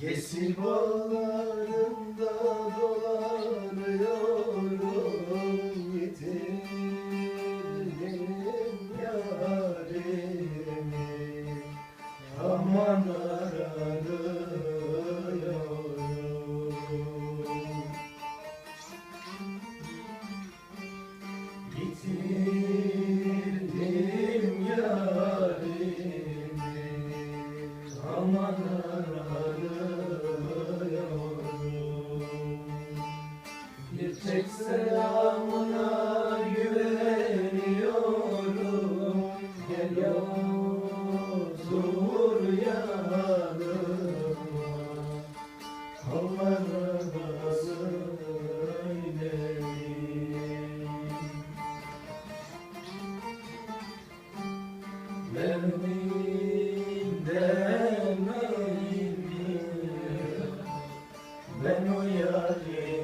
Yesil bağlarında dolanıyorum Yitirdim yarimi. Aman ararıyorum Yitirdim yarimi. Aman ararıyorum tek selamına güveniyorum. Gel otur yanıma. Allah'ıma söyleyeyim Verdiğinden Ben o yarime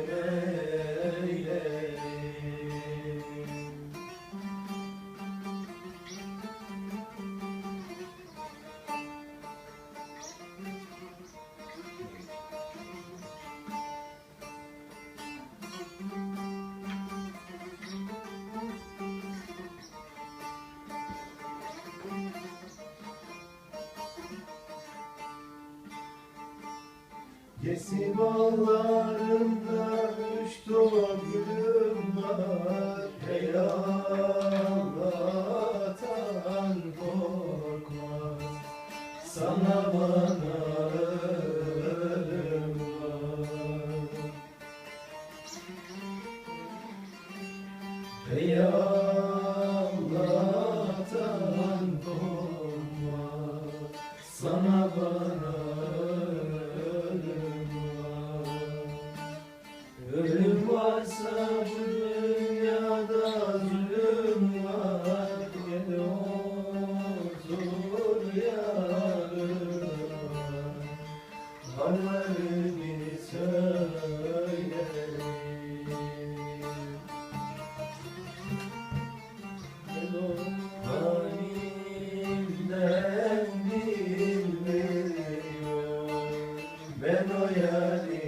Yesi bağlarında üç dolu gülüm var. Hey Allah'tan korkmaz. Sana bana ölüm var. Allah'tan korkmaz. Sana bana Ölüm varsa bu dünyada zulüm var. Gel otur yarım Hallerimi söylerim Gel halimden bilmiyor Ben o yarim